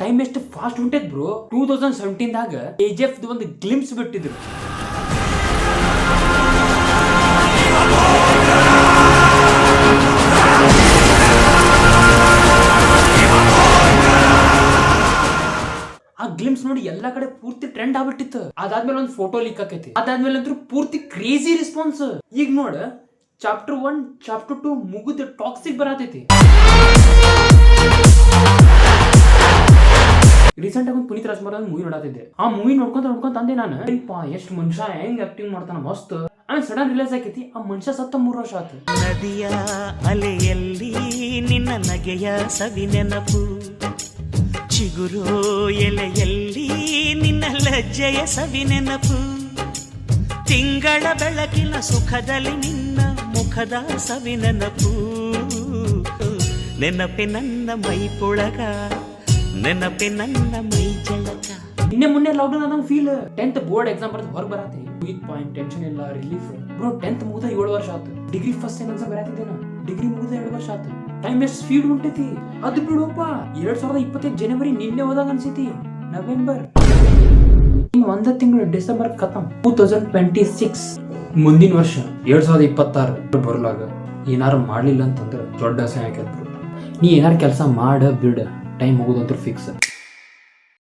Time ಎಷ್ಟು fast ಹೊಂಟೈತ್ bro two thousand seventeen ದಾಗ ಜಿ ಒಂದು ಗ್ಲಿಮ್ಸ್ ಬಿಟ್ಟಿದ್ರು. ಆ ಗ್ಲಿಮ್ಸ್ ನೋಡಿ ಎಲ್ಲಾ ಕಡೆ ಪೂರ್ತಿ ಟ್ರೆಂಡ್ ಆಗ್ಬಿಟ್ಟಿತ್ತು. ಅದಾದ್ಮೇಲೆ ಒಂದು ಫೋಟೋ ಲೀಕ್ ಆಕೈತಿ. ಅದಾದ್ಮೇಲೆ ಅಂತೂ ಪೂರ್ತಿ ಕ್ರೇಜಿ ರೆಸ್ಪಾನ್ಸ್ ಈಗ ನೋಡ ಚಾಪ್ಟರ್ ಒನ್ ಚಾಪ್ಟರ್ ಟು ಮುಗಿದ ಟಾಕ್ಸಿಕ್ ಬರತೈತಿ. ರೀಸೆಂಟ್ ಆಗಿ ಒಂದು ಪುನೀತ್ ರಾಜ್ಕುಮಾರ್ ಮೂವಿ ನೋಡತ್ತಿದ್ದೆ ಆ ಮೂವಿ ನೋಡ್ಕೊಂತ ನೋಡ್ಕೊಂತ ಅಂದೆ ನಾನು ಎಷ್ಟು ಮನುಷ್ಯ, ಹೆಂಗ್ ಆಕ್ಟಿಂಗ್ ಮಾಡ್ತಾನ, ಮಸ್ತ್. ಆಮೇಲೆ ಸಡನ್ ರಿಲೈಸ್ ಆಕೈತಿ, ಆ ಮನುಷ್ಯ ಸತ್ತ ಮೂರು ವರ್ಷ ಆತು. ನದಿಯ ಅಲೆಯಲ್ಲಿ ನಿನ್ನ ನಗೆಯ ಸವಿ ನೆನಪು. ಚಿಗುರು ಎಲೆಯಲ್ಲಿ ನಿನ್ನ ಲಜ್ಜೆಯ ಸವಿ ನೆನಪು. ತಿಂಗಳ ಬೆಳಕಿನ ಸುಖದಲ್ಲಿ ನಿನ್ನ ಮುಖದ ಸವಿ ನೆನಪು. ನೆನಪೆ ನನ್ನ ಮೈ ಪುಳಗ ನೆನಪೆ ನನ್ನ ನಿನ್ನೆ ಮೊನ್ನೆ ಲಾಕ್ಡೌನ್ ಆದಂಗ ಫೀಲ್ ಟೆಂತ್ ಬೋರ್ಡ್ ಎಕ್ಸಾಮ್ ಬರ್ದು ಹೊರಗೆ ಬರತ್ತೆ. ವಿತ್ ಪಾಯಿಂಟ್ ಟೆನ್ಷನ್ ಇಲ್ಲ ರಿಲೀಫ್ ಬ್ರೋ ಟೆಂತ್ ಮುಗಿದ ಏಳು ವರ್ಷ ಆತು. ಡಿಗ್ರಿ ಫಸ್ಟ್ ಏನ್ ಎಕ್ಸಾಮ್ ನಾ ಡಿಗ್ರಿ ಮುಗಿದ ಎರಡು ವರ್ಷ ಆತು. ಟೈಮ್ ಎಷ್ಟು ಸ್ಪೀಡ್ ಉಂಟೈತಿ? ಅದು ಬಿಡುವಪ್ಪ ಎರಡ್ ಸಾವಿರದ ಇಪ್ಪತ್ತೈದು ಜನವರಿ ನಿನ್ನೆ ಹೋದಾಗ ಅನ್ಸೈತಿ. ನವೆಂಬರ್ ಇನ್ ಒಂದ ತಿಂಗಳು ಡಿಸೆಂಬರ್ ಖತಮ್. ಟೂ ತೌಸಂಡ್ ಟ್ವೆಂಟಿ ಸಿಕ್ಸ್ ಮುಂದಿನ ವರ್ಷ, ಎರಡ್ ಸಾವಿರದ ಇಪ್ಪತ್ತಾರು. ಬರ್ಲಾಗ. ಏನಾರು ಮಾಡ್ಲಿಲ್ಲ ಅಂತಂದ್ರೆ ದೊಡ್ಡ ಆಕೈತ್ ನೀ ಏನಾರು ಕೆಲಸ ಮಾಡ, ಬಿಡ. Time ಹೋಗೋದಂತೂ fix